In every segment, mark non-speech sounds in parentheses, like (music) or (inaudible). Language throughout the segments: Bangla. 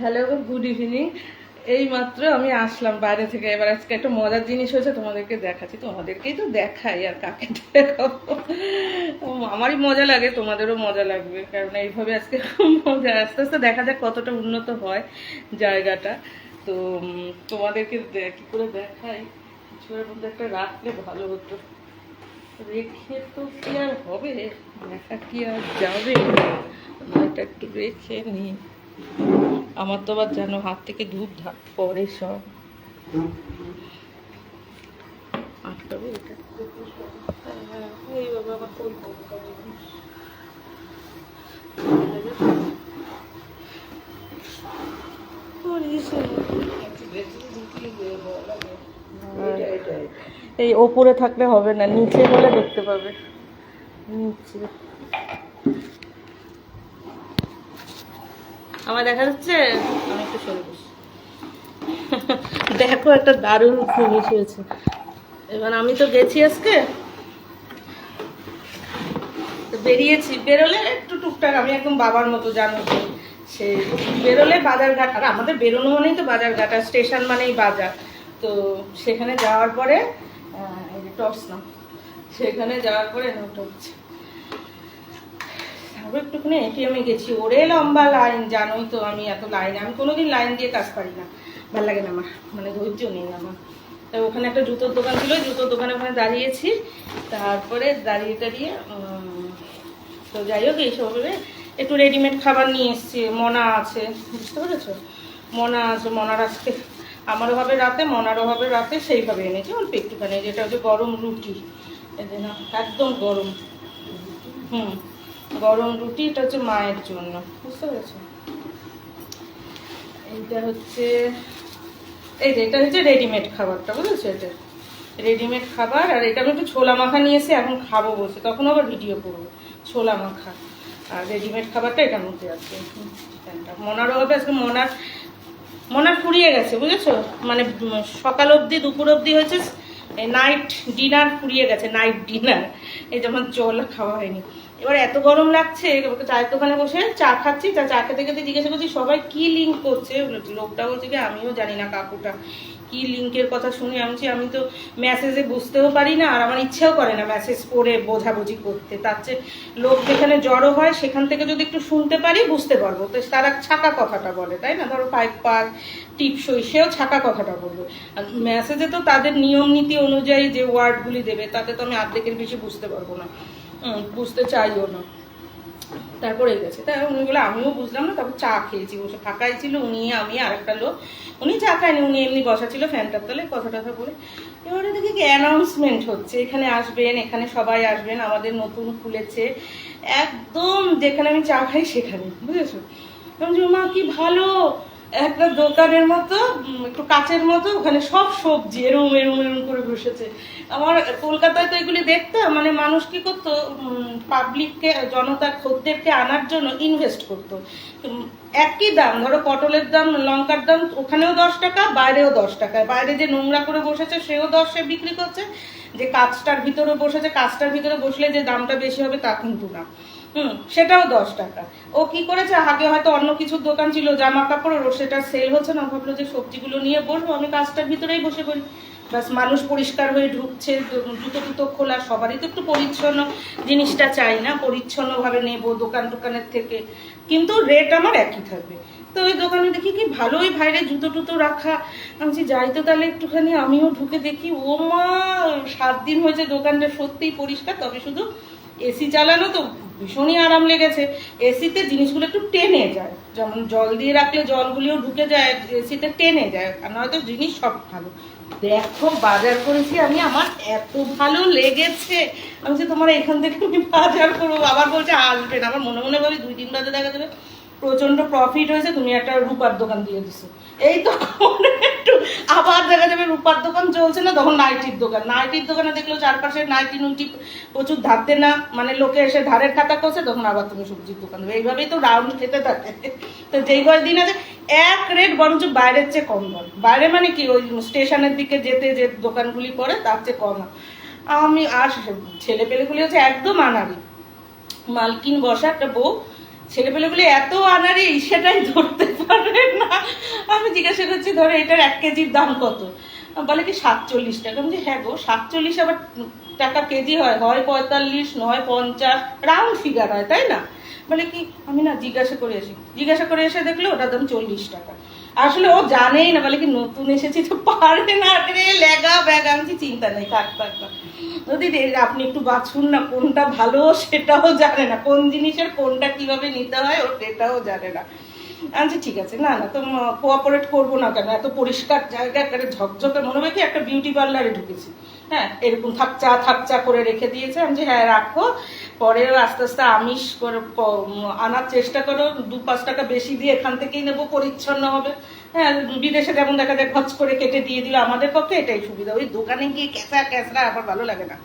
হ্যালো গুড ইভিনিং এই মাত্র আমি আসলাম বাইরে থেকে। এবার আজকে একটা মজার জিনিস হয়েছে, তোমাদেরকে দেখাচ্ছি। তোমাদেরকেই তো দেখাই আর কাকে দেখাবো। আমারই মজা লাগে, তোমাদেরও মজা লাগবে। কারণ এইভাবে আজকে মজা, আস্তে আস্তে দেখা যাক কতটা উন্নত হয় জায়গাটা। তো তোমাদেরকে কি করে দেখাই? কিছুর মধ্যে একটা রাখলে ভালো হতো। রেখে তো কি আর হবে? দেখা কি আর যাবে? একটু রেখে নিই। আমার তো আবার যেন হাত থেকে ধূপ ধাপ পরে সব এই ওপরে থাকলে হবে না, নিচে হলে দেখতে পাবে। নিচে। আমার দেখা যাচ্ছে? আমি একটু সরে দেখো একটা দারুণ জিনিস হয়েছে এবার আমি তো গেছি আজকে। বেরিয়েছি। বেরোলে একটু টুকটাক, আমি একদম বাবার মতো জানো সে বেরোলে বাজার ঘাট আর আমাদের বেরোনো মানেই তো বাজার ঘাট আর স্টেশন মানেই বাজার। তো সেখানে যাওয়ার পরে টপস না, সেখানে যাওয়ার পরে নোট তারপর একটুখানি এটিএমে গেছি। ওরে লম্বা লাইন জানোই তো আমি এত লাইন আমি কোনোদিন লাইন দিয়ে কাজ পারি না। ভালো লাগে না আমার মানে ধৈর্য নেই আমার। তাই ওখানে একটা জুতোর দোকান ছিল জুতোর দোকানে ওখানে দাঁড়িয়েছি। তারপরে দাঁড়িয়ে দাঁড়িয়ে তো যাই হোক এইসব ভেবে একটু রেডিমেড খাবার নিয়ে এসেছি। মনা আছে, বুঝতে পেরেছ? মনা আছে, মনার আজকে আমারও হবে রাতে, মনারও হবে রাতে, সেইভাবে এনেছি। অল্প একটুখানি, যেটা হচ্ছে গরম রুটি। একদম গরম। হুম। গরম রুটি, এটা হচ্ছে মায়ের জন্য। বুঝতে পেরেছ? এইটা হচ্ছে, এই যে এটা হচ্ছে রেডিমেড খাবারটা, বুঝেছ এটা? রেডিমেড খাবার, আর এটা আমি একটু ছোলা মাখা নিয়ে এসে এখন খাব বসে তখন আবার ভিডিও করব, ছোলা মাখা। আর রেডিমেড খাবারটা এটার মধ্যে আছে চিকেনটা। মনারও আজকে মনার মনার ফুরিয়ে গেছে, বুঝেছ? মানে সকাল অবধি, দুপুর অবধি হয়েছে নাইট ডিনার ফুরিয়ে গেছে নাইট ডিনার এই যেমন জল খাওয়া হয়নি। এবার এত গরম লাগছে চায়ের দোকানে বসে চা খাচ্ছি, তা চা খেতে খেতে জিজ্ঞাসা করছি, সবাই কি লিঙ্ক করছে? লোকটা বলছে কি, আমিও জানি না কাকুটা। কি লিঙ্কের কথা শুনে আমি আমি তো মেসেজে বুঝতেও পারি না, আর আমার ইচ্ছেও করে না মেসেজ পড়ে বোঝাবুঝি করতে। তার চেয়ে লোক যেখানে জড়ো হয়, সেখান থেকে যদি একটু শুনতে পারি, বুঝতে পারব। তো তারা ছাকা কথাটা বলে, তাই না? ধরো ফাইভ পার টিপসই সেও ছাকা কথাটা বলবে। আর মেসেজে তো তাদের নিয়ম নীতি অনুযায়ী যে ওয়ার্ডগুলি দেবে, তাতে তো আমি আর্ধেকের বেশি বুঝতে পারব না। বুঝতে চাইও না। তারপরে গেছে। তাই উনি বলে, আমিও বুঝলাম না, তারপর চা খেয়েছি। বসে ফাঁকাই ছিল, উনি, আমি আর একটা লোক। উনি চা খায়নি, উনি এমনি বসা ছিল ফ্যানটার তলে, কথা টথা বলে। এবারে দেখি কি অ্যানাউন্সমেন্ট হচ্ছে। এখানে আসবেন, এখানে সবাই আসবেন, আমাদের নতুন খুলেছে। একদম যেখানে আমি চা খাই সেখানে, বুঝেছ? মা, কি ভালো! একটা দোকানের মতো একটু কাচের মতো, ওখানে সব সবজি, এরম এরম এরম করে বসেছে। আমার কলকাতায় তো এগুলি দেখতাম মানে মানুষ কি করতো পাবলিককে জনতার খদ্দেরকে আনার জন্য ইনভেস্ট করতো। একই দাম, ধরো পটলের দাম, লঙ্কার দাম, ওখানেও দশ টাকা, বাইরেও দশ টাকা। বাইরে যে নোংরা করে বসেছে, সেও দশে বিক্রি করছে। যে কাজটার ভিতরে বসেছে, কাজটার ভিতরে বসলে যে দামটা বেশি হবে, তা কিন্তু না। হুম, সেটাও দশ টাকা। ও কি করেছে? আগে হয়তো অন্য কিছুর দোকান ছিল জামা কাপড়ের ওর সেটা সেল হচ্ছে না। ভাবলো যে সবজিগুলো নিয়ে বসবো, আমি কাজটার ভিতরেই বসে পড়ি। বাস মানুষ পরিষ্কার হয়ে ঢুকছে জুতো টুতো খোলা, সবারই তো একটু পরিচ্ছন্ন জিনিসটা চাই না, পরিচ্ছন্নভাবে নেব দোকান টোকানের থেকে। কিন্তু রেট আমার একই থাকবে। তো ওই দোকানে দেখি কি ভালোই বাইরে জুতো টুতো রাখা। আমি যাই তো তাহলে একটুখানি, আমিও ঢুকে দেখি, ও মা, সাত দিন হয়েছে দোকানটা সত্যিই পরিষ্কার, তবে শুধু এসি চালানো তো ভীষণই আরাম লেগেছে। এসিতে জিনিসগুলো একটু টেনে যায়। যেমন জল দিয়ে রাখলে জলগুলিও ঢুকে যায়, এসিতে টেনে যায়। আর নয়তো জিনিস সব ভালো। দেখো, বাজার করেছি আমি, আমার এত ভালো লেগেছে। আমি যে তোমার এখান থেকে আমি বাজার করব। আবার বলছে আসবেন আমার মনে মনে ভাবি দুই তিন বাদে দেখা যাবে প্রচণ্ড প্রফিট হয়েছে, তুমি একটা রূপার দোকান দিয়ে দিছো। এই তো একটু আবার দেখা যাবে রূপার দোকান চলছে না, তখন নাইটির দোকান। নাইটির দোকানে দেখল চারপাশে নাইটি নুইটি প্রচুর ধারতে না মানে লোকে এসে ধারের খাতা করছে, তখন আবার তুমি সবজির দোকান দেবে। এইভাবেই তো রাউন্ড খেতে থাকে। তো যেই কয়েকদিন আছে, এক রেট বরঞ্চ বাইরের চেয়ে কম বল। বাইরে মানে কি, ওই স্টেশনের দিকে যেতে যে দোকানগুলি পড়ে, তার চেয়ে কম। আমি আর ছেলে পেলেগুলি হচ্ছে একদম আনারি মালকিন বসা একটা বউ ছেলেপেলেগুলি এত আনারি সেটাই ধরতে পারে না। আমি জিজ্ঞাসা করছি, ধরো এটার এক কেজির দাম কত? বলে কি, সাতচল্লিশ টাকা। আমি হ্যাঁ গো, সাতচল্লিশ আবার টাকা কেজি হয়। হয় পঁয়তাল্লিশ, নয় পঞ্চাশ রাউন্ড ফিগার হয়, তাই না? বলে কি, আমি না, জিজ্ঞাসা করে আসি। জিজ্ঞাসা করে এসে দেখল, ওটার দাম চল্লিশ টাকা। আসলে ও জানেই না, বলে কি নতুন এসেছি তো পারবে না রে লেগা ব্যাগা, আমি চিন্তা নেই, থাক থাক। যদি আপনি একটু বাছুন না, কোনটা ভালো সেটাও জানে না, কোন জিনিসের কোনটা কীভাবে নিতে হয় ও সেটাও জানে না আচ্ছা ঠিক আছে। না না, তো কোঅপারেট করব না কেন? এত পরিষ্কার জায়গা, একটা ঝকঝকে, মনে হয় কি একটা বিউটি পার্লারে ঢুকেছি। হ্যাঁ এরকম থাকচা থাকচা করে রেখে দিয়েছে। আমি যে হ্যাঁ রাখো। পরে আস্তে আস্তে আমিষ করে আনার চেষ্টা করো। দু পাঁচ টাকা বেশি দিয়ে এখান থেকেই নেব, পরিচ্ছন্ন হবে। হ্যাঁ বিদেশে যেমন দেখা যায় খচ করে কেটে দিয়ে দিল আমাদের পক্ষে, এটাই সুবিধা। ওই দোকানে গিয়ে ক্যাঁচা, ক্যাঁচড়া, আবার ভালো লাগে না।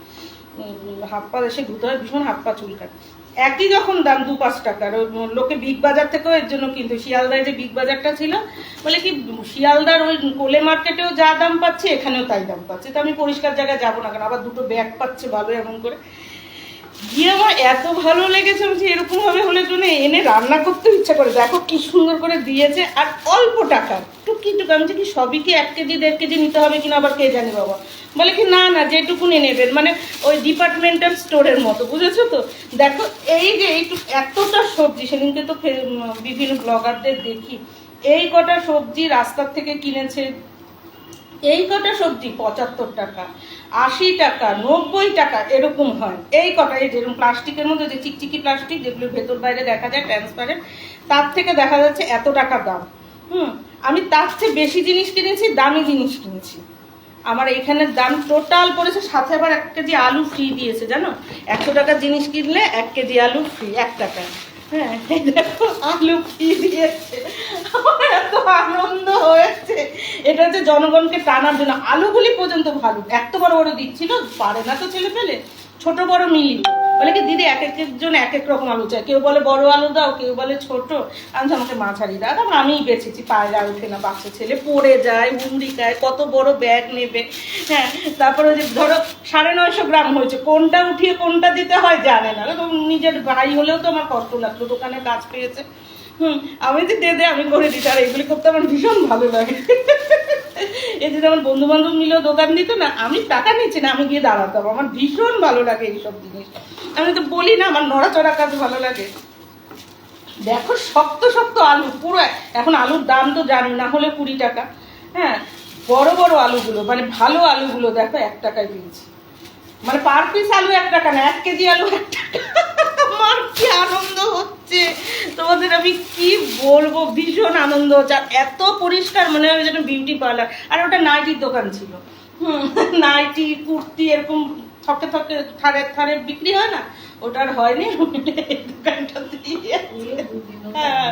হাত পা এসে ধুতে হয়, ভীষণ হাত পা চুলকায়। একই যখন দাম দু পাঁচ টাকার লোকে বিগ বাজার থেকেও এর জন্য কিন্তু। শিয়ালদায় যে বিগ বাজারটা ছিল, বলে কি, শিয়ালদার ওই কোলে মার্কেটেও যা দাম পাচ্ছে, এখানেও তাই দাম পাচ্ছে। তো আমি পরিষ্কার জায়গায় যাব না কেন আবার দুটো ব্যাগ পাচ্ছে ভালো এমন করে। গিয়ে আমার এত ভালো লেগেছে, আমি যে এরকম ভাবে হলে জন্য এনে রান্না করতে ইচ্ছা করে। দেখো কি সুন্দর করে দিয়েছে, আর অল্প টাকা। টুকি টুকু আমি কি সবই কি এক কেজি, দেড় কেজি নিতে হবে কিনা আবার কে জানি বাবা। বলে কি, না না যেটুকুনি নেবেন। মানে ওই ডিপার্টমেন্টাল স্টোরের মতো, বুঝেছ তো? দেখো, এই যে এইটু এতটা সবজি, সেদিনকে তো বিভিন্ন ব্লগারদের দেখি, এই কটা সবজি রাস্তার থেকে কিনেছে। এই কটা সবজি পঁচাত্তর টাকা, আশি টাকা, নব্বই টাকা, এরকম হয়। এই কটা, এই যেরকম প্লাস্টিকের মধ্যে, যে চিকচিকি প্লাস্টিক যেগুলো ভেতর বাইরে দেখা যায়, ট্রান্সপারেন্ট, তার থেকে দেখা যাচ্ছে এত টাকা দাম। হুম, আমি তার চেয়ে বেশি জিনিস কিনেছি, দামি জিনিস কিনেছি। আমার এখানে দাম টোটাল পড়েছে সাথে আবার এক কেজি আলু ফ্রি দিয়েছে, জানো? একশো টাকার জিনিস কিনলে এক কেজি আলু ফ্রি এক টাকা হ্যাঁ আলু ফ্রি দিয়েছে? এত আনন্দ হয়েছে। এটা হচ্ছে জনগণকে টানার জন্য। আলুগুলি পর্যন্ত ভালো। এত বড় বড় দিচ্ছিল পারে না তো ছেলে পেলে। ছোট বড় মিলিয়ে বলে কি দিদি এক একজন এক এক রকম আলু চাই। কেউ বলে বড় আলু দাও কেউ বলে ছোট। আমি বলছি, আমাকে মাঝারি দাও। তারপর আমিই বেছেছি পায়রা উঠে না বাচ্চা ছেলে পড়ে যায় হুমড়ি খায় কত বড় ব্যাগ নেবে। হ্যাঁ তারপরে যে ধরো সাড়ে নয়শো গ্রাম হয়েছে কোনটা উঠিয়ে কোনটা দিতে হয় জানে না। তো নিজের ভাই হলেও তো আমার কষ্ট লাগতো দোকানে কাজ পেয়েছে। আমি যে দে দে, আমি করে দিচ্ছি আর এগুলি করতে আমার ভীষণ ভালো লাগে। এই যে যেমন বন্ধু বান্ধব মিলেও দোকান দিত না, আমি টাকা নিচ্ছি না, আমি গিয়ে দাঁড়াতাম। আমার ভীষণ ভালো লাগে এইসব জিনিস। আমি তো বলি না, আমার নড়াচড়া কাজ ভালো লাগে। দেখো, শক্ত শক্ত আলু, পুরো এখন আলুর দাম তো জানি, না হলে কুড়ি টাকা। হ্যাঁ বড় বড় আলুগুলো মানে ভালো আলুগুলো দেখো, এক টাকায় পেয়েছি। মানে পার পিস আলু এক টাকা না, এক কেজি আলু এক টাকা। আমার কি আনন্দ হচ্ছে? তোমাদের আমি কি বলব? ভীষণ আনন্দ হচ্ছে। আর এত পরিষ্কার মনে হয় যেন বিউটি পার্লার আর ওটা নাইটির দোকান ছিল। হুম নাইটি কুর্তি, এরকম থকে থকে থারে থারে বিক্রি হয় না? ওটার হয়নি। হ্যাঁ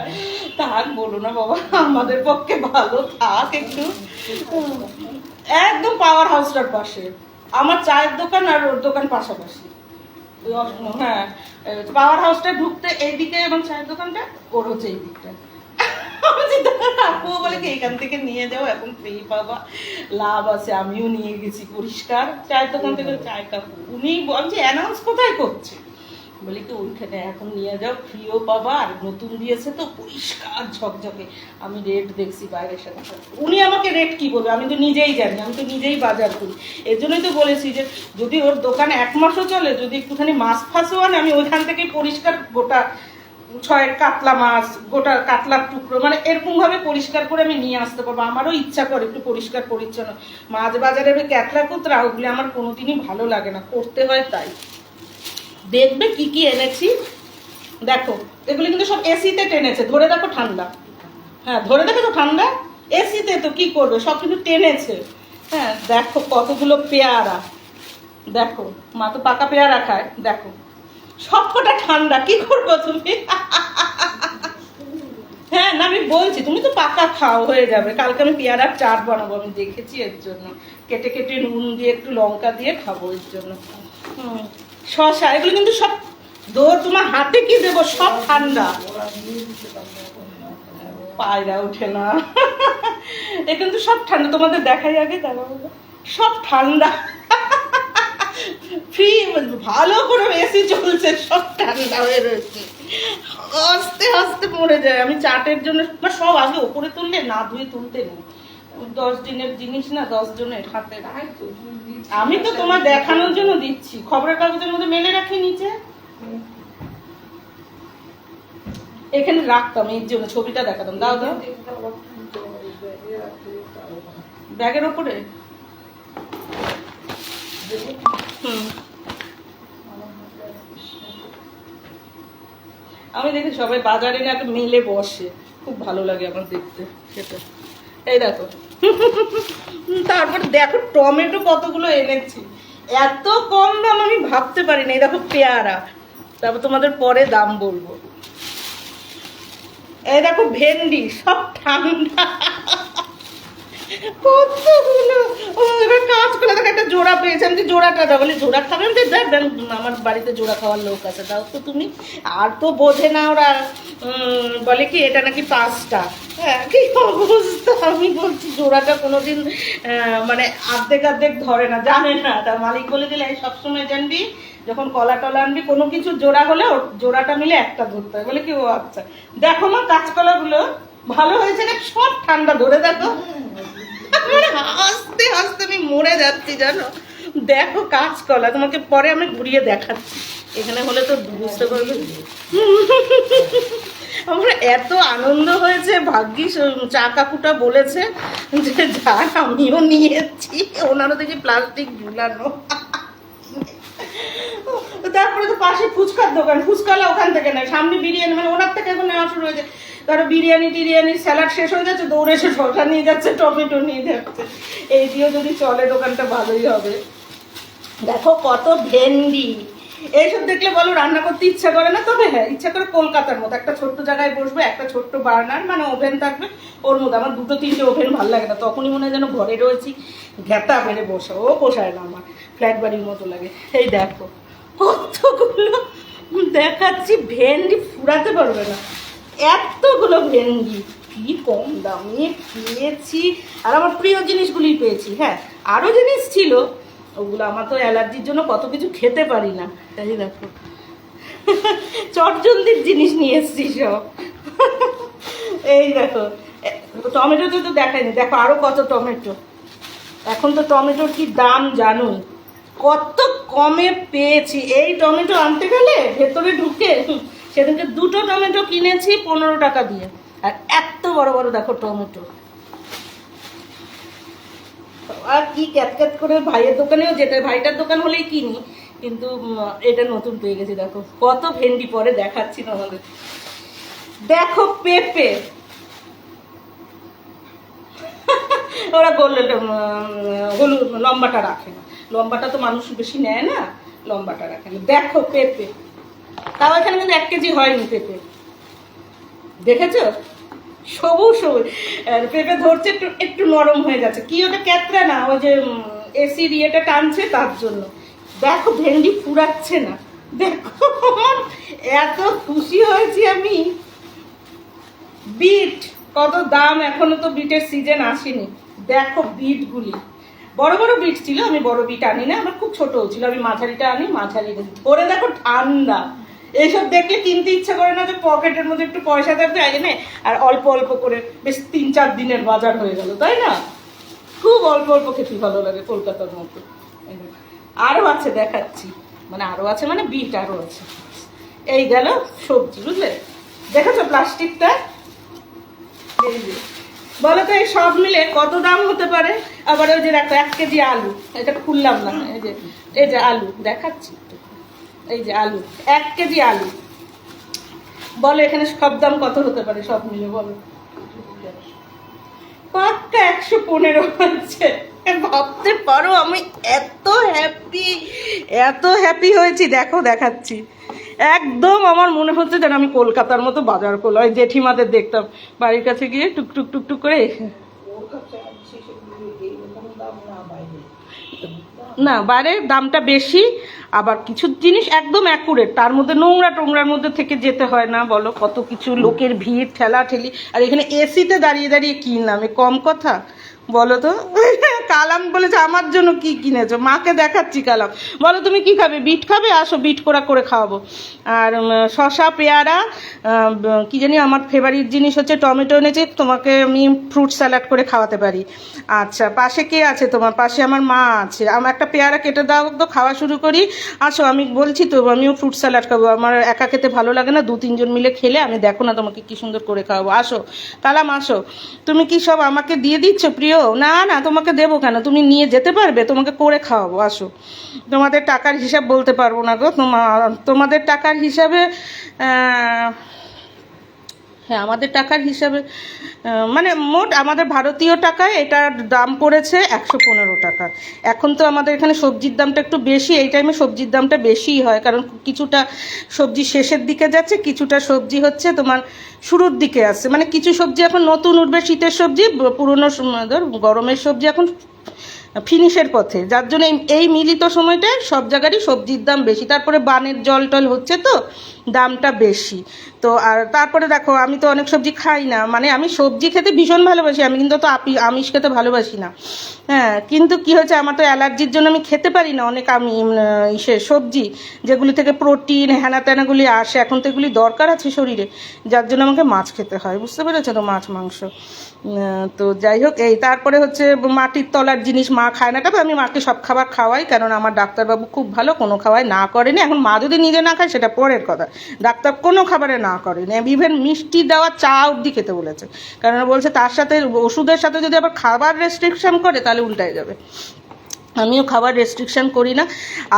থাক, বলো না বাবা। আমাদের পক্ষে ভালো, থাক একটু। একদম পাওয়ার হাউসটার পাশে। আমার চায়ের দোকান আর ওর দোকান পাশাপাশি। হ্যাঁ। পাওয়ার হাউসটা ঢুকতে এইদিকে এবং চায়ের দোকানটা, ওর হচ্ছে এই দিকটা। আপু বলে কি, এখান থেকে নিয়ে যাও, এখন ফ্রি পাবা। লাভ আছে, আমিও নিয়ে গেছি, পরিষ্কার। চায়ের দোকান থেকে চায় কাপু উনি বলছে অ্যানাউন্স কোথায় করছে? বলি কি, ওইখানে এখন নিয়ে যাও ফ্রিও পাবা আর নতুন দিয়েছে তো, পরিষ্কার ঝকঝকে। আমি রেট দেখছি বাইরের সাথে। উনি আমাকে রেট কি বলবে? আমি তো নিজেই জানি, আমি তো নিজেই বাজার করি। এর জন্যই তো বলেছি যে, যদি ওর দোকান এক মাসও চলে, যদি একটুখানি মাছ ফাঁসও আনে, আমি ওইখান থেকে পরিষ্কার গোটা ছয় কাতলা মাছ, গোটা কাতলার টুকরো মানে এরকমভাবে পরিষ্কার করে আমি নিয়ে আসতে পারব। আমারও ইচ্ছা করে, একটু পরিষ্কার পরিচ্ছন্ন। মাছ বাজারে ক্যাতলা কুতরা, ওগুলি আমার কোনোদিনই ভালো লাগে না। করতে হয় তাই। দেখবে কি কি এনেছি। দেখো, এগুলো কিন্তু সব এসিতে টেনেছে, ধরে দেখো ঠান্ডা। হ্যাঁ ধরে দেখো তো ঠান্ডা। এসিতে তো কি করবে? সব কিন্তু টেনেছে। হ্যাঁ দেখো কতগুলো পেয়ারা। দেখো, মা তো পাকা পেয়ারা খায়, দেখো। সব কটা ঠান্ডা, কি করব তুমি? হ্যাঁ না, আমি বলছি, তুমি তো পাকা খাও, হয়ে যাবে। কালকে আমি পেয়ারার চাট বানাবো, আমি দেখেছি এর জন্য। কেটে কেটে নুন দিয়ে, একটু লঙ্কা দিয়ে খাব এর জন্য। হুম। শশা, এগুলো কিন্তু সব দো তোমার হাতে কি দেবো? সব ঠান্ডা। পায়রা ওঠে না। এ কিন্তু সব ঠান্ডা। তোমাদের আগে দাঁড়াবো সব ঠান্ডা। ফ্রি ভালো করে এসি চলছে, সব ঠান্ডা হয়ে রয়েছে। আস্তে আস্তে মরে যায়। আমি চাটের জন্য সব আগে ওপরে তুললে না, ধুয়ে তুলতে নেই। দশ দিনের জিনিস না, দশ জনের হাতে আমি তো তোমার দেখানোর জন্য দিচ্ছি। খবরের কাগজের মধ্যে মেলে রাখি নিচে। এখানে রাখতাম, এর জন্য ছবিটা দেখাতাম। দাও দাও। ব্যাগের ওপরে? আমি দেখি সবাই বাজারে না মেলে বসে। খুব ভালো লাগে আমার দেখতে সেটা এই দেখো। তারপর দেখো টমেটো কতগুলো এনেছি। এত কম দাম আমি ভাবতে পারিনি। এই দেখো পেয়ারা। তারপর তোমাদের পরে দাম বলব। এই দেখো ভেন্ডি, সব ঠান্ডা। জোড়া পেয়েছে। আমি জোড়াটা বলি, জোড়া খাবে? আমার বাড়িতে জোড়া খাওয়ার লোক আছে তো তুমি। আর তো বোঝে না ওরা বলে কি, এটা নাকি পাঁচটা? হ্যাঁ বলছি, জোড়াটা কোনোদিন মানে অর্ধেক অর্ধেক ধরে না, জানে না। তার মালিক বলে দিলে সবসময় জানবি, যখন কলা টলা আনবি, কোনো কিছু জোড়া হলে জোড়াটা মিলে একটা ধরতে হয়। বলে কি, ও আচ্ছা দেখো মা, কাঁচকলাগুলো ভালো হয়েছে না? সব ঠান্ডা ধরে দেখো। মানে হাসতে হাসতে আমি মরে যাচ্ছি, জানো? দেখো কাঁচকলা, তোমাকে পরে আমি ঘুরিয়ে দেখাচ্ছি। এখানে হলে তো বুঝতে পারবে। আমার এত আনন্দ হয়েছে, ভাগ্যিস চা কাকুটা বলেছে যে যা আমিও নিয়েছি। ওনারও দেখি প্লাস্টিক ঝুলানো। তারপরে তো পাশে ফুচকার দোকান ফুচকালা ওখান থেকে নেয়, সামনে বিরিয়ানি মানে ওনার থেকে এখন নেওয়া শুরু হয়েছে। ধরো বিরিয়ানি টিরিয়ানি স্যালাড শেষ হয়ে যাচ্ছে দৌড়ে এসে শসা নিয়ে যাচ্ছে, টমেটো নিয়ে যাচ্ছে। এই দিয়েও যদি চলে, দোকানটা ভালোই হবে। দেখো কত ভেন্ডি। এইসব দেখলে বলো, রান্না করতে ইচ্ছা করে না? তবে হ্যাঁ ইচ্ছা করে কলকাতার মতো। একটা ছোট্ট জায়গায় বসবে, একটা ছোট্ট বার্নার মানে ওভেন থাকবে, ওর মধ্যে। আমার দুটো, তিনটে ওভেন ভালো লাগে না। তখনই মনে হয় যেন ঘরে রয়েছি ঘেতা মেরে বসে। ও পোষায় না আমার। ফ্ল্যাট বাড়ির মতো লাগে। এই দেখো, কতগুলো, দেখাচ্ছি, ভেন্ডি ফুরাতে পারবে না। এতগুলো ভেন্ডি, কি কম দামে পেয়েছি আর আমার প্রিয় জিনিসগুলি পেয়েছি হ্যাঁ আরও জিনিস ছিল, ওগুলো আমার তো অ্যালার্জির জন্য কত কিছু খেতে পারি না। তাই দেখো চটজলদির জিনিস নিয়ে এসছি সব। এই দেখো টমেটো তো দেখায়নি, দেখো আরও কত টমেটো। এখন তো টমেটোর কি দাম জানো কত কমে পেয়েছি, এই টমেটো আনতে গেলে ভেতরে ঢুকে সেদিনকে দুটো টমেটো কিনেছি পনেরো টাকা দিয়ে। আর এত বড় বড় দেখো টমেটো। আর কি ক্যাতক্যাত করে ভাইয়ের দোকানেও যেতে, ভাইটার দোকান হলেই কিনি। কিন্তু এটা নতুন পেয়ে গেছি, দেখো। কত ভেন্ডি পরে দেখাচ্ছি না আমাদের দেখো পেঁপে। (laughs) ওরা বলল হলুদ, লম্বাটা রাখে না। লম্বাটা তো মানুষ বেশি নেয় না, লম্বাটা রাখে না। দেখো পেঁপে। তাও এখানে কিন্তু এক কেজি হয়নি পেঁপে। দেখেছ? সবুজ সবুজ। পেঁপে ধরছে একটু একটু নরম হয়ে যাচ্ছে। কি ওটা ক্যাতরা না? ওই যে এসির ইয়েটা টানছে তার জন্য। দেখো, ভেন্ডি ফুরাচ্ছে না। দেখো, এত খুশি হয়েছি আমি। বিট, কত দাম? এখনও তো বিটের সিজন আসেনি। দেখো বিটগুলি। বড় বড় বিট ছিল, আমি বড় বিট আনি না, আমার খুব ছোট ছিল। আমি মাঝারিটা আনি, মাঝারি ধরে দেখো ঠান্ডা। এইসব দেখলে কিনতে ইচ্ছা করে না যে পকেটের মধ্যে একটু পয়সা থাকবে আগে নে আর অল্প অল্প করে, বেশ তিন চার দিনের বাজার হয়ে গেল, তাই না? খুব অল্প অল্প খেতে ভালো লাগে কলকাতার মতো। আরও আছে দেখাচ্ছি মানে আরও আছে মানে বিট আরও আছে। এই গেল সবজি, বুঝলে? দেখেছ প্লাস্টিকটা? বলো তো এই সব মিলে কত দাম হতে পারে? আবার ওই যে দেখো, এক কেজি আলু, এটা খুললাম না, এই যে এই যে আলু, দেখাচ্ছি। এই যে আলু, এক কেজি আলু। বলো এখানে সব দাম কত হতে পারে? সব মিলে বলো। পাক্কা একশো পনেরো হচ্ছে। ভাবতে পারো, আমি এত হ্যাপি এত হ্যাপি হয়েছি। দেখো, দেখাচ্ছি। একদম আমার মনে হচ্ছে যেন আমি কলকাতার মতো বাজার করলাম। ওই জেঠিমাদের দেখতাম, বাড়ির কাছে গিয়ে টুকটুক টুকটুক করে। না বাইরে দামটা বেশি, আবার কিছু জিনিস একদম অ্যাকুরেট তার মধ্যে নোংরা টোংরার মধ্যে থেকে যেতে হয় না, বলো কত কিছু, লোকের ভিড় ঠেলা ঠেলি আর এখানে এসিতে দাঁড়িয়ে দাঁড়িয়ে কিনলাম এ কম কথা? বলো তো কালাম বলেছে, আমার জন্য কি কিনেছো? মাকে দেখাচ্ছি কালাম। বলো, তুমি কি খাবে? বিট খাবে? আসো, বিট করা করে খাওয়াবো। আর শসা, পেয়ারা কি জানি, আমার ফেভারিট জিনিস হচ্ছে টমেটো এনেছে, তোমাকে আমি ফ্রুট স্যালাড করে খাওয়াতে পারি। আচ্ছা পাশে কে আছে তোমার? পাশে আমার মা আছে। আমার একটা পেয়ারা কেটে দাও তো, খাওয়া শুরু করি। আসো, আমি বলছি তো, আমিও ফ্রুট স্যালাড খাব। আমার একা খেতে ভালো লাগে না দু তিনজন মিলে খেলে আমি দেখো না তোমাকে কি সুন্দর করে খাওয়াবো। আসো, কালাম, আসো। তুমি কি সব আমাকে দিয়ে দিচ্ছ? প্রিয় না না, তোমাকে দেবো কেন? তুমি নিয়ে যেতে পারবে, তোমাকে করে খাওয়াবো, আসো। তোমাদের টাকার হিসাব বলতে পারব না গো তোমার তোমাদের টাকার হিসাবে হ্যাঁ আমাদের টাকার হিসাবে মানে মোট আমাদের ভারতীয় টাকায় এটার দাম পড়েছে একশো পনেরো টাকা। এখন তো আমাদের এখানে সবজির দামটা একটু বেশি, এই টাইমে সবজির দামটা বেশিই হয়, কারণ কিছুটা সবজি শেষের দিকে যাচ্ছে, কিছুটা সবজি হচ্ছে তোমার শুরুর দিকে আসছে। মানে কিছু সবজি এখন নতুন উঠবে, শীতের সবজি, পুরনো ধর গরমের সবজি এখন ফিনিশের পথে। যার জন্য এই মিলিত সময়টায় সব জায়গারই সবজির দাম বেশি। তারপরে বানের জল টল হচ্ছে তো, দামটা বেশি। তো আর তারপরে দেখো, আমি তো অনেক সবজি খাই না। মানে আমি সবজি খেতে ভীষণ ভালোবাসি, আমি কিন্তু তো আপি, আমিষ খেতে ভালোবাসি না। হ্যাঁ কিন্তু কি হয়েছে, আমার তো অ্যালার্জির জন্য আমি খেতে পারি না অনেক আমি ইসে সবজি, যেগুলি থেকে প্রোটিন হ্যানা ত্যানাগুলি আসে, এখন তো এগুলি দরকার আছে শরীরে, যার জন্য আমাকে মাছ খেতে হয়, বুঝতে পেরেছ তো মাছ, মাংস? তো যাই হোক, এই তারপরে হচ্ছে মাটির তলার জিনিস মা খায় না, তবে আমি মাকে সব খাবার খাওয়াই কারণ আমার ডাক্তারবাবু খুব ভালো, কোনো খাওয়াই না করেনি, এখন মা যদি নিজে না খায়, সেটা পরের কথা। ডাক্তার কোনো খাবারে না করেনি। ইভেন মিষ্টি দেওয়া চা অবধি খেতে বলেছে কারণ বলছে তার সাথে ওষুধের সাথে যদি আবার খাবার রেস্ট্রিকশন করে, তাহলে উল্টায় যাবে। আমিও খাবার রেস্ট্রিকশন করি না।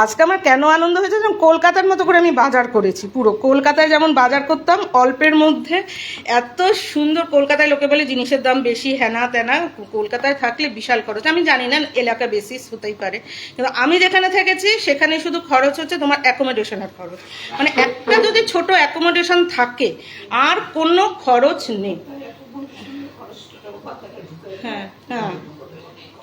আজকে আমার কেন আনন্দ হয়েছে যেমন কলকাতার মতো করে আমি বাজার করেছি পুরো। কলকাতায় যেমন বাজার করতাম, অল্পের মধ্যে এত সুন্দর কলকাতায় লোকে বলে জিনিসের দাম বেশি হ্যানা ত্যানা কলকাতায় থাকলে বিশাল খরচ। আমি জানি না, এলাকা বেসিস হতেই পারে। কিন্তু আমি যেখানে থেকেছি, সেখানে শুধু খরচ হচ্ছে তোমার অ্যাকোমোডেশনের খরচ। মানে একটা যদি ছোট অ্যাকোমোডেশন থাকে, আর কোনো খরচ নেই। হ্যাঁ হ্যাঁ।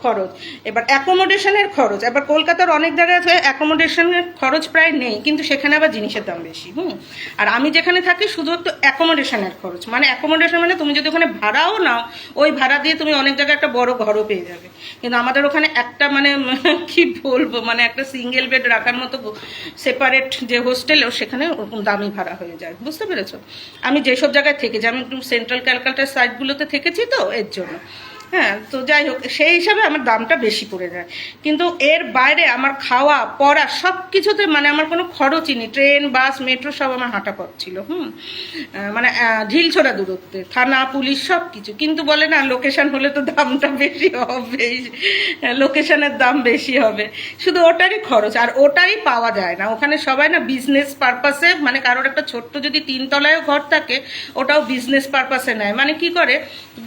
খরচ। এবার অ্যাকোমোডেশনের খরচ। এবার কলকাতার অনেক জায়গায় আছে অ্যাকোমোডেশনের খরচ প্রায় নেই, কিন্তু সেখানে আবার জিনিসের দাম বেশি, হুম? আর আমি যেখানে থাকি, শুধু একটু অ্যাকোমোডেশনের খরচ। মানে অ্যাকোমোডেশন মানে তুমি যদি ওখানে ভাড়াও নাও, ওই ভাড়া দিয়ে তুমি অনেক জায়গায় একটা বড় ঘরও পেয়ে যাবে। কিন্তু আমাদের ওখানে একটা মানে (laughs) কি বলব মানে একটা সিঙ্গেল বেড রাখার মতো সেপারেট যে হোস্টেল সেখানে ওরকম দামি ভাড়া হয়ে যায়। বুঝতে পেরেছ? আমি যেসব জায়গায় থেকেছি, আমি একটু সেন্ট্রাল ক্যালকাটার সাইডগুলোতে থেকেছি তো, এর জন্য। হ্যাঁ তো যাই হোক, সেই হিসাবে আমার দামটা বেশি পড়ে যায়। কিন্তু এর বাইরে আমার খাওয়া, পড়া সব কিছুতে মানে আমার কোনো খরচই নেই। ট্রেন, বাস, মেট্রো সব আমার হাঁটা পথ ছিল, হুম। মানে ঢিলছোড়া দূরত্বে, থানা, পুলিশ সব কিছু কিন্তু বলে না, লোকেশন হলে তো দামটা বেশি হবে লোকেশনের দাম বেশি হবে। শুধু ওটারই খরচ, আর ওটাই পাওয়া যায় না। ওখানে সবাই না বিজনেস পারপাসে মানে কারোর একটা ছোট্ট যদি তিনতলায়ও ঘর থাকে, ওটাও বিজনেস পারপাসে নেয়। মানে কি করে?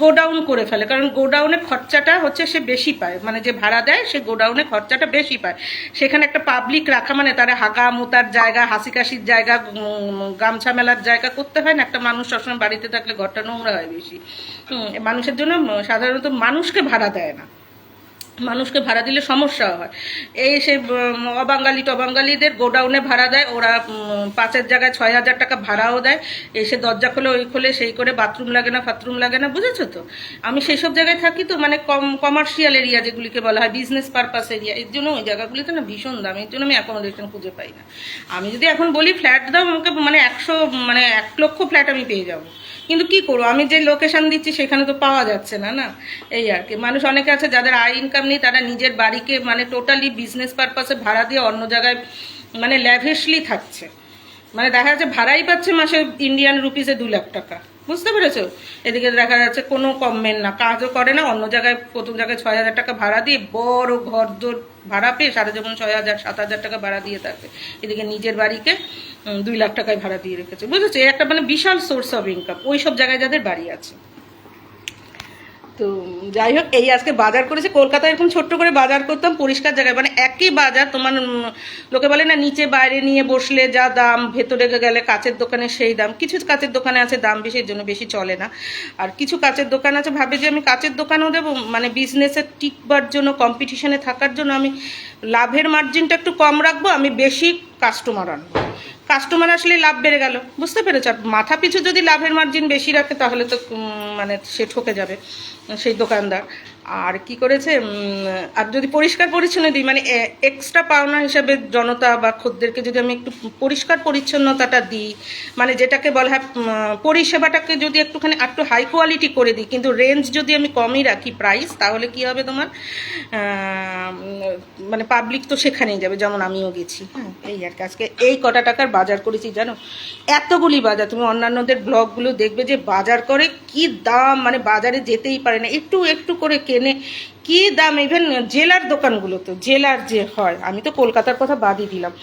গোডাউন করে ফেলে। কারণ গোডাউনে খরচাটা হচ্ছে সে বেশি পায়। মানে যে ভাড়া দেয়, সে গোডাউনে খরচাটা বেশি পায়। সেখানে একটা পাবলিক রাখা মানে তারা হাগা মুতার জায়গা হাসি কাশির জায়গা গামছা মেলার জায়গা করতে হয় না। একটা মানুষ সবসময় বাড়িতে থাকলে ঘরটা নোংরা হয় বেশি। মানুষের জন্য সাধারণত মানুষকে ভাড়া দেয় না। মানুষকে ভাড়া দিলে সমস্যা হয়। এই সে উম, অবাঙালি টবাঙ্গালিদের গোডাউনে ভাড়া দেয় ওরা পাঁচের জায়গায় ছয় হাজার টাকা ভাড়াও দেয় এসে দরজা খোলে ওই খোলে সেই করে বাথরুম লাগে না ফাথরুম লাগে না বুঝেছ তো? আমি সেই সব জায়গায় থাকি তো মানে কম কমার্শিয়াল এরিয়া যেগুলিকে বলা হয় বিজনেস পারপাস এরিয়া এর জন্য ওই জায়গাগুলিতে না ভীষণ দাম এর জন্য আমি অ্যাকোমোডেশন খুঁজে পাই না। আমি যদি এখন বলি ফ্ল্যাট দাও আমাকে মানে একশো মানে এক লক্ষ ফ্ল্যাট আমি পেয়ে যাব। কিন্তু কি করব? আমি যে লোকেশান দিচ্ছি সেখানে তো পাওয়া যাচ্ছে না না? এই আর কি। মানুষ অনেকে আছে যাদের আয় ইনকাম নেই, তারা নিজের বাড়িকে মানে টোটালি বিজনেস পারপাসে ভাড়া দিয়ে অন্য জায়গায় মানে ল্যাভেশলি থাকছে। মানে দেখা যাচ্ছে ভাড়াই পাচ্ছে মাসে ইন্ডিয়ান রুপিসে দু লাখ টাকা। বুঝতে পেরেছ? এদিকে দেখা যাচ্ছে কোনো কমেন্ট না, কাজও করে না, অন্য জায়গায় প্রথম জায়গায় ছয় হাজার টাকা ভাড়া দিয়ে বড় ঘর দোর ভাড়া পেয়ে সারা যেমন ছয় হাজার, সাত হাজার টাকা ভাড়া দিয়ে থাকে। এদিকে নিজের বাড়িকে দুই লাখ টাকায় ভাড়া দিয়ে রেখেছে। বুঝেছ? একটা মানে বিশাল সোর্স অফ ইনকাম ওই সব জায়গায় যাদের বাড়ি আছে। তো যাই হোক, এই আজকে বাজার করেছে। কলকাতায় এরকম ছোট্ট করে বাজার করতাম, পরিষ্কার জায়গায়। মানে একই বাজার, তোমার লোকে বলে না, নিচে বাইরে নিয়ে বসলে যা দাম, ভেতরে গেলে কাচের দোকানে সেই দাম। কিছু কাচের দোকানে আছে, দাম বেশি, এর জন্য বেশি চলে না। আর কিছু কাচের দোকান আছে, ভাবে যে আমি কাচের দোকানও দেবো। মানে বিজনেসে টিকবার জন্য কম্পিটিশনে থাকার জন্য আমি লাভের মার্জিনটা একটু কম রাখব, আমি বেশি কাস্টমার আনব কাস্টমার আসলে লাভ বেড়ে গেল। বুঝতে পেরেছ? আর মাথা পিছু যদি লাভের মার্জিন বেশি রাখে, তাহলে তো মানে সে ঠকে যাবে, সেই দোকানদার। আর কি করেছে আর যদি পরিষ্কার পরিচ্ছন্ন দিই মানে এক্সট্রা পাওনা হিসাবে জনতা বা খদ্দেরকে যদি আমি একটু পরিষ্কার পরিচ্ছন্নতাটা দিই মানে যেটাকে বলা হয় পরিষেবাটাকে যদি একটুখানি একটু হাই কোয়ালিটি করে দিই কিন্তু রেঞ্জ যদি আমি কমই রাখি প্রাইস তাহলে কি হবে তোমার? মানে পাবলিক তো সেখানেই যাবে যেমন আমিও গেছি। হ্যাঁ এই আর কি আজকে এই কটা টাকার বাজার করেছি জানো? এতগুলি বাজার তুমি অন্যান্যদের ব্লগগুলো দেখবে যে বাজার করে কি দাম মানে বাজারে যেতেই পারে না একটু একটু করে কেনে কি দাম? ইভেন জেলার দোকানগুলো তো জেলার যে হয়, আমি তো কলকাতার কথা বাদই দিলাম।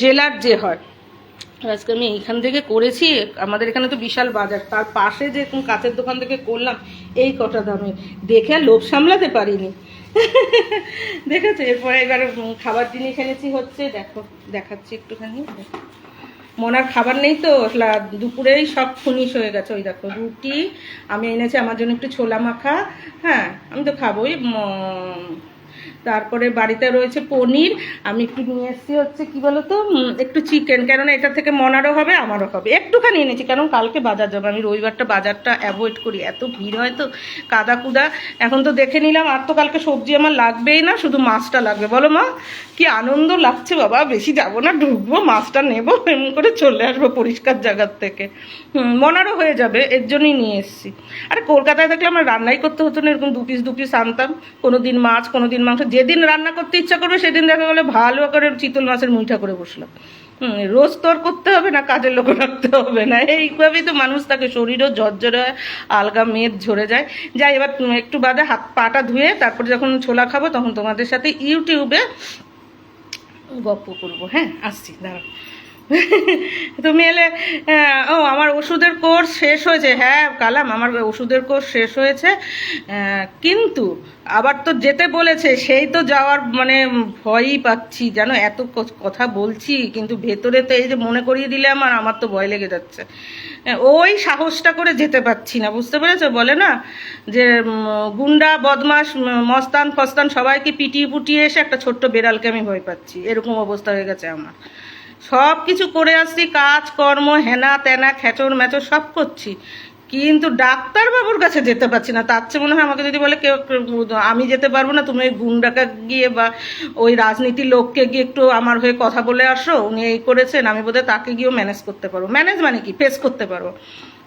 জেলার যে হয়, আজকে আমি এইখান থেকে করেছি, আমাদের এখানে তো বিশাল বাজার, তার পাশে যে কাঁচের দোকান থেকে করলাম, এই কটা দামে। দেখে লোভ সামলাতে পারিনি। (laughs) দেখেছ? এরপরে এবার খাবার জিনিস এনেছি হচ্ছে, দেখো, দেখাচ্ছি একটুখানি। মনার খাবার নেই তো দুপুরেই সব ফুনিশ হয়ে গেছে। ওই দেখো, রুটি, আমি এনেছি, আমার জন্য একটু ছোলা মাখা হ্যাঁ আমি তো খাবোই তারপরে বাড়িতে রয়েছে পনির। আমি একটু নিয়ে এসেছি হচ্ছে কি বলতো? উম, একটু চিকেন কেননা এটা থেকে মনারও হবে আমারও হবে। একটুখানি এনেছি কারণ কালকে বাজার যাব। আমি রবিবারটা বাজারটা অ্যাভয়েড করি। এত ভিড় হয় তো কাদা কুদা এখন তো দেখে নিলাম আর তো কালকে সবজি আমার লাগবেই না শুধু মাছটা লাগবে। বলো মা কি আনন্দ লাগছে বাবা। বেশি যাব না ঢুকবো মাছটা নেব এমন করে চলে আসব পরিষ্কার জায়গার থেকে। মনারও হয়ে যাবে এর জন্যই নিয়ে এসেছি। আরে কলকাতায় থাকলে আমার রান্নাই করতে হতো না এরকম দু পিস দু পিস আনতাম। কোনো দিন মাছ কোনো দিন মাংস, যেদিন রান্না করতে ইচ্ছা করবে, সেদিন দেখা গেলো ভালো করে চিতল মাছের মুইঠা করে বসলাম রোজ তোর করতে হবে না, কাজের লোক রাখতে হবে না। এইভাবেই তো মানুষ তাকে শরীরও ঝরঝরে হয়, আলগা মেদ ঝরে যায়। যাই, এবার একটু বাদে হাত পাটা ধুয়ে তারপরে যখন ছোলা খাব, তখন তোমাদের সাথে ইউটিউবে গপ্প করব। হ্যাঁ আসছি, দাঁড়াও। তুমি এলে ও, আমার ওষুধের কোর্স শেষ হয়েছে। হ্যাঁ কালাম, আমার ওষুধের কোর্স শেষ হয়েছে। কিন্তু আবার তো যেতে বলেছে, সেই তো যাওয়ার মানে ভয়ই পাচ্ছি জানো এত কথা বলছি, কিন্তু ভেতরে তো এই যে মনে করিয়ে দিলে আমার আমার তো ভয় লেগে যাচ্ছে। ওই সাহসটা করে যেতে পারছি না, বুঝতে পেরেছ? বলে না যে গুন্ডা বদমাস মস্তান, ফস্তান সবাইকে পিটিয়ে পুটিয়ে এসে একটা ছোট্ট বেড়ালকে আমি ভয় পাচ্ছি। এরকম অবস্থা হয়ে গেছে আমার। সব কিছু করে আসছি, কাজ, কর্ম, হেনা, তেনা, খেচর, মেচর, সব করছি। কিন্তু ডাক্তারবাবুর কাছে যেতে পারছি না। তার চেয়ে মনে হয় আমাকে যদি বলে, কেউ আমি যেতে পারব না, তুমি ওই গুন্ডাকে গিয়ে বা ওই রাজনীতির লোককে গিয়ে একটু আমার হয়ে কথা বলে আসো। উনি এই করেছেন, আমি বোধহয় তাকে গিয়েও ম্যানেজ করতে পারব। ম্যানেজ মানে কি? ফেস করতে পারব।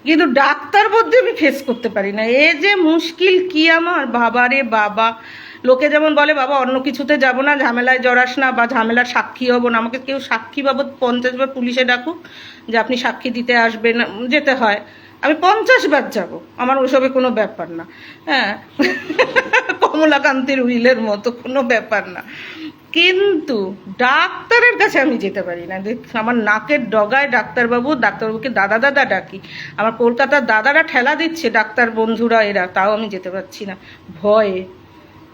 কিন্তু ডাক্তার বলতে আমি ফেস করতে পারি না। এ যে মুশকিল কি আমার? বাবা রে বাবা। লোকে যেমন বলে, বাবা, অন্য কিছুতে যাব না, ঝামেলায় জড়াস না বা ঝামেলার সাক্ষী হব না। আমাকে কেউ সাক্ষী বাবদ পঞ্চাশ বার পুলিশে ডাকুক যে আপনি সাক্ষী দিতে আসবেন, যেতে হয়। আমি পঞ্চাশ বার যাব। আমার ওসবে কোনো ব্যাপার না। হ্যাঁ? (laughs) কমলাকান্তের উইলের মতো কোনো ব্যাপার না। কিন্তু ডাক্তারের কাছে আমি যেতে পারি না। আমার নাকের ডগায় ডাক্তারবাবু, ডাক্তারবাবুকে দাদা দাদা ডাকি। আমার কলকাতার দাদারা ঠেলা দিচ্ছে ডাক্তার বন্ধুরা, এরা। তাও আমি যেতে পারছি না। ভয়ে।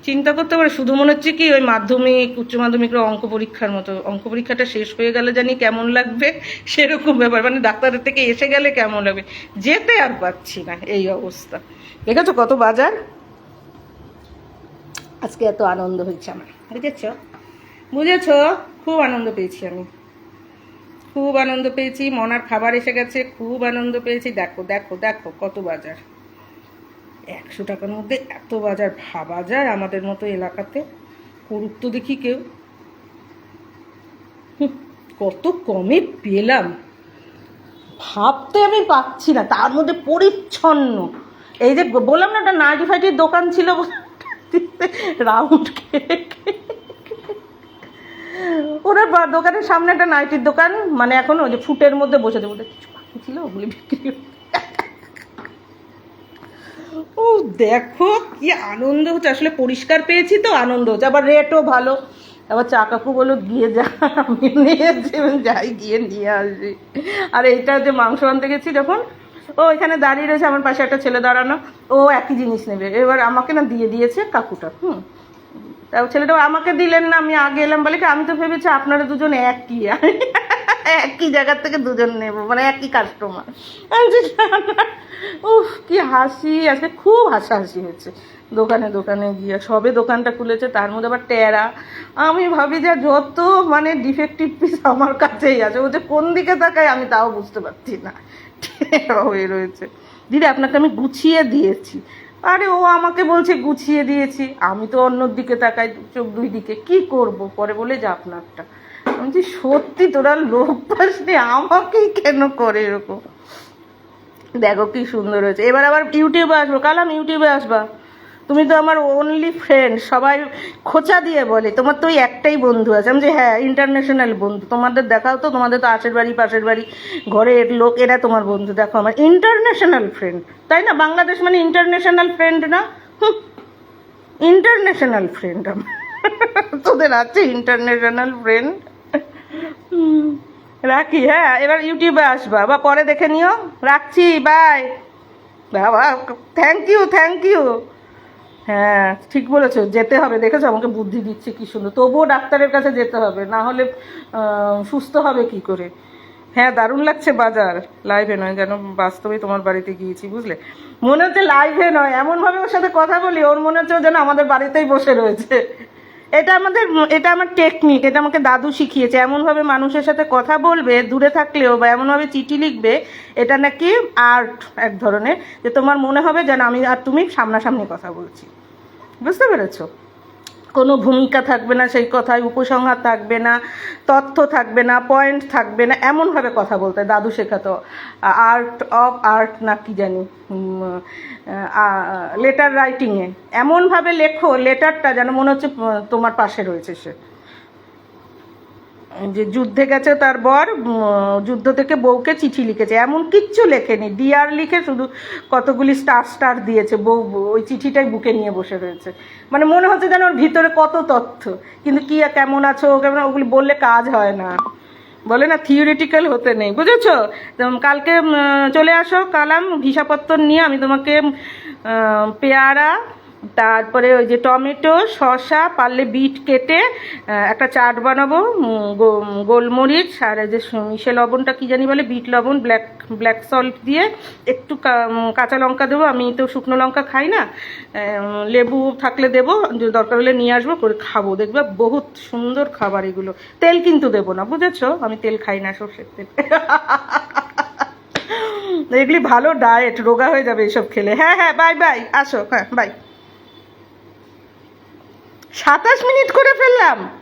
চিন্তা করতে পারে, শুধু মনে হচ্ছে কি ওই মাধ্যমিক, উচ্চ মাধ্যমিকের অঙ্ক পরীক্ষার মতো, অঙ্ক পরীক্ষাটা শেষ হয়ে গেলে জানি কেমন লাগবে? (laughs) সেরকম ব্যাপার মানে ডাক্তারের থেকে এসে গেলে কেমন লাগবে? যেতে আর পাচ্ছি না এই অবস্থা। দেখেছ কত বাজার? আজকে এত আনন্দ হয়েছে আমার। বুঝেছ? বুঝেছ? খুব আনন্দ পেয়েছি আমি। খুব আনন্দ পেয়েছি, মনার খাবার এসে গেছে, খুব আনন্দ পেয়েছি। দেখো দেখো দেখো কত বাজার। একশো টাকার মধ্যে এত বাজার ভাবা যায় আমাদের মতো এলাকাতে? করুক তো দেখি কেউ। কত কমে পেলাম। ভাবতে আমি পাচ্ছি না, তার মধ্যে পরিচ্ছন্ন। এই যে বললাম না, একটা নাইটি ফাইটির দোকান ছিল রাউন্ড ওনার বা- দোকানের সামনে একটা নাইটির দোকান মানে এখন ওই যে ফুটের মধ্যে বসে দেবো কিছু বাকি ছিল, ওগুলি বিক্রি। ও, দেখো কি আনন্দ হচ্ছে। আসলে পরিষ্কার পেয়েছি তো, আনন্দ হচ্ছে। আবার রেটও ভালো। আবার চা কাকু বলো গিয়ে যা, আমি নিয়ে যাই, গিয়ে নিয়ে আসি। আর এইটা যে মাংস আনতে গেছি যখন, ও এখানে দাঁড়িয়ে রয়েছে, আমার পাশে একটা ছেলে দাঁড়ানো। ও একই জিনিস নেবে। এবার আমাকে না দিয়ে দিয়েছে কাকুটা, হুম। তা ছেলেটা আমাকে দিলেন না, আমি আগে এলাম বলে কি, আমি তো ভেবেছি আপনারা দুজন একই। একই জায়গার থেকে দুজন নেব মানে একই কাস্টমার উফ, কি হাসি। আজকে খুব হাসাহাসি হয়েছে। দোকানে দোকানে গিয়ে সবে দোকানটা খুলেছে, তার মধ্যে আবার টেরা। আমি ভাবি যে যত মানে ডিফেক্টিভ পিস আমার কাছেই আছে, ও যে কোন দিকে তাকায় আমি তাও বুঝতে পারছি না। টেরা হয়ে রয়েছে। দিদি, আপনাকে আমি গুছিয়ে দিয়েছি। আরে, ও আমাকে বলছে গুছিয়ে দিয়েছি। আমি তো অন্যর দিকে তাকাই, চোখ দুই দিকে। কি করব? পরে বলে যা আপনারটা। আমি বলছি, সত্যি তোরা লোক পাস নি, আমাকেই কেন করে এরকম? দেখো কি সুন্দর হয়েছে। এবার আবার ইউটিউবে আসব। কালাম ইউটিউবে আসবা। তুমি তো আমার অনলি ফ্রেন্ড সবাই খোঁচা দিয়ে বলে। তোমার তো ওই একটাই বন্ধু আছে। আমি যে হ্যাঁ ইন্টারন্যাশনাল বন্ধু। তোমাদের দেখাও তো তোমাদের তো আশের বাড়ি পাশের বাড়ি ঘরের লোক এরা তোমার বন্ধু। দেখো আমার ইন্টারন্যাশনাল ফ্রেন্ড তাই না? বাংলাদেশ মানে ইন্টারন্যাশনাল ফ্রেন্ড না? ইন্টারন্যাশনাল ফ্রেন্ড আমার। তোদের আছে ইন্টারন্যাশনাল ফ্রেন্ড রাখি হ্যাঁ এবার ইউটিউবে আসবা। বা পরে দেখে নিও। রাখছি বাই বাবা থ্যাংক ইউ থ্যাংক ইউ হ্যাঁ ঠিক বলেছ, যেতে হবে। দেখেছ, আমাকে বুদ্ধি দিচ্ছে, কি সুন্দর। তবুও ডাক্তারের কাছে যেতে হবে, না হলে সুস্থ হবে কি করে? হ্যাঁ দারুণ লাগছে বাজার। লাইভে নয় যেন বাস্তবে তোমার বাড়িতে গিয়েছি, বুঝলে? মনে হচ্ছে লাইভে নয়। এমনভাবে ওর সাথে কথা বলি, ওর মনে হচ্ছে যেন আমাদের বাড়িতেই বসে রয়েছে। এটা আমাদের, এটা আমার টেকনিক এটা আমাকে দাদু শিখিয়েছে। এমনভাবে মানুষের সাথে কথা বলবে, দূরে থাকলেও বা এমনভাবে চিঠি লিখবে, এটা নাকি আর্ট এক ধরনের, যে তোমার মনে হবে যেন আমি আর তুমি সামনাসামনি কথা বলছি। বুঝতে পেরেছ? কোনো ভূমিকা থাকবে না, সেই কথায় উপসংহার থাকবে না, তথ্য থাকবে না পয়েন্ট থাকবে না, এমনভাবে কথা বলতে দাদু শেখাতো আর্ট অফ আর্ট না কি জানি লেটার রাইটিংয়ে এমনভাবে লেখো লেটারটা যেন মনে হচ্ছে তোমার পাশে রয়েছে সে। যে যুদ্ধে গেছে তার বর যুদ্ধ থেকে বউকে চিঠি লিখেছে। এমন কিচ্ছু লেখেনি। ডিয়ার লিখে শুধু কতগুলি স্টার স্টার দিয়েছে। বউ ওই চিঠিটাই বুকে নিয়ে বসে রয়েছে। মানে মনে হচ্ছে যেন ওর ভিতরে কত তথ্য। কিন্তু কি, কেমন আছো, কেমন, ওগুলি বললে কাজ হয় না। বলে না থিওরিটিক্যাল হতে নেই। বুঝেছ? কালকে চলে আসো, কালাম, হিসাবপত্র নিয়ে আমি তোমাকে পেয়ারা তারপরে ওই যে টমেটো, শসা, পারলে বিট কেটে একটা চাট বানাবো গোলমরিচ আর যে মিশে লবণটা কি জানি বলে, বিট লবণ, ব্ল্যাক ব্ল্যাক সল্ট দিয়ে একটু কাঁচা লঙ্কা দেবো। আমি তো শুকনো লঙ্কা খাই না লেবু থাকলে দেবো দরকার হলে নিয়ে আসব, করে খাব। দেখবে বহুত সুন্দর খাবার এগুলো। তেল কিন্তু দেবো না, বুঝেছ? আমি তেল খাই না সর্ষের তেল। এগুলি ভালো ডায়েট রোগা হয়ে যাবে এসব খেলে। হ্যাঁ হ্যাঁ বাই বাই আসো হ্যাঁ বাই সাতাশ মিনিট করে ফেললাম।